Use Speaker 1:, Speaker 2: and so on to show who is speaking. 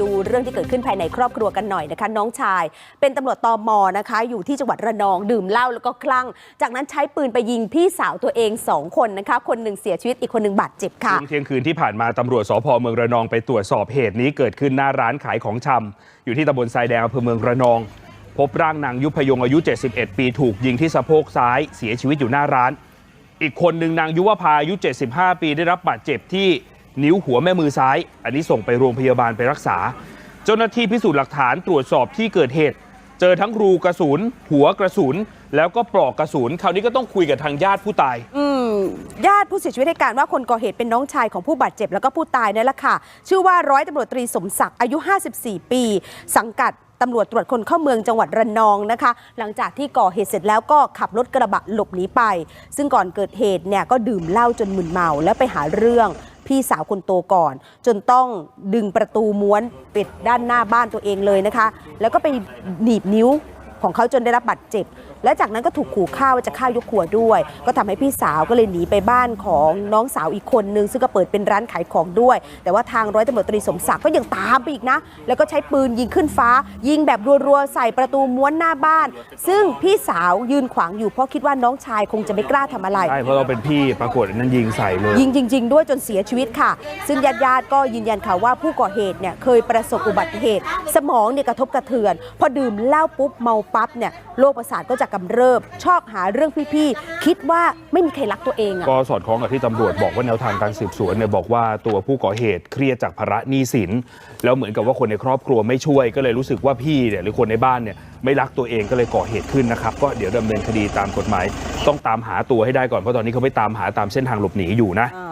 Speaker 1: ดูเรื่องที่เกิดขึ้นภายในครอบครัวกันหน่อยนะคะ น้องชาย เป็นตำรวจตอมอนะคะ อยู่ที่จังหวัดระนองดื่มเหล้าแล้วก็คลั่ง จากนั้นใช้ปืนไปยิงพี่สาวตัวเองสองคนนะคะ คนหนึ่งเสียชีวิตอีกคนหนึ่งบาดเจ็บค่ะ
Speaker 2: ช่วงเที่ยงคืนที่ผ่านมาตำรวจสพเมืองระนองไปตรวจสอบเหตุนี้เกิดขึ้นหน้าร้านขายของชำอยู่ที่ตำบลทรายแดงอำเภอเมืองระนอง พบร่างนางยุพยงอายุ 71 ปีถูกยิงที่สะโพกซ้ายเสียชีวิตอยู่หน้าร้าน อีกคนหนึ่งนางยุวภาอายุ 75 ปีได้รับบาดเจ็บที่ นิ้วหัวแม่มือซ้าย อันนี้ส่งไปโรงพยาบาลไปรักษา เจ้าหน้าที่พิสูจน์หลักฐานตรวจสอบที่เกิดเหตุ เจอทั้งรูกระสุน หัวกระสุน แล้วก็ปลอกกระสุน คราวนี้ก็ต้องคุยกับทางญาติผู้ตาย
Speaker 1: อืมญาติผู้เสียชีวิตให้การว่าคนก่อเหตุเป็นน้องชายของผู้บาดเจ็บแล้วก็ผู้ตายนั่นแหละค่ะ ชื่อว่าร้อยตำรวจตรีสมศักดิ์อายุ 54 ปี สังกัดตำรวจตรวจคนเข้าเมืองจังหวัดระนองนะคะ หลังจากที่ก่อเหตุเสร็จแล้วก็ขับรถกระบะหลบหนีไป ซึ่งก่อนเกิดเหตุเนี่ยก็ดื่มเหล้าจนมึนเมาแล้วไปหาเรื่อง พี่สาวคนโตก่อน จนต้องดึงประตูม้วนปิดด้านหน้าบ้านตัวเองเลยนะคะ แล้วก็ไปหนีบนิ้วของเขาจนได้รับบาดเจ็บ และจากนั้นก็ถูกขู่ฆ่าว่าจะฆ่ายกครัวด้วย ก็ทำให้พี่สาวก็เลยหนีไปบ้านของน้องสาวอีกคนนึงซึ่งก็เปิดเป็นร้านขายของด้วย แต่ว่าทางร้อยตำรวจตรีสมศักดิ์ก็ยังตามไปอีกนะ แล้วก็ใช้ปืนยิงขึ้นฟ้า ยิงแบบรัวๆ ใส่ประตูม้วนหน้าบ้าน ซึ่งพี่สาวยืนขวางอยู่เพราะคิดว่าน้องชายคงจะไม่กล้าทำอะไร
Speaker 2: ใช่เพราะเราเป็นพี่ปรากฏอันนั้นยิงใส่เลย
Speaker 1: ยิงจริง ๆ ด้วยจนเสียชีวิตค่ะ ซึ่งญาติญาติๆก็ยืนยันค่ะว่าผู้ก่อเหตุเนี่ยเคยประสบอุบัติเหตุ สมองเนี่ยกระทบกระเทือน พอดื่มเหล้าปุ๊บเมาปั๊บเนี่ยโรคประสาทก็จะกำเริบ ชอบหาเรื่องพี่ๆ คิดว่าไม่มีใครรักตัวเองอะ
Speaker 2: ก็สอดคล้องกับที่ตำรวจบอกว่าแนวทางการสืบสวนเนี่ยบอกว่าตัวผู้ก่อเหตุเครียดจากภาระหนี้สิน แล้วเหมือนกับว่าคนในครอบครัวไม่ช่วย ก็เลยรู้สึกว่าพี่เนี่ยหรือคนในบ้านเนี่ยไม่รักตัวเองก็เลยก่อเหตุขึ้นนะครับ ก็เดี๋ยวดำเนินคดีตามกฎหมาย ต้องตามหาตัวให้ได้ก่อนเพราะตอนนี้เขาไปตามหาตามเส้นทางหลบหนีอยู่นะ
Speaker 1: อ่า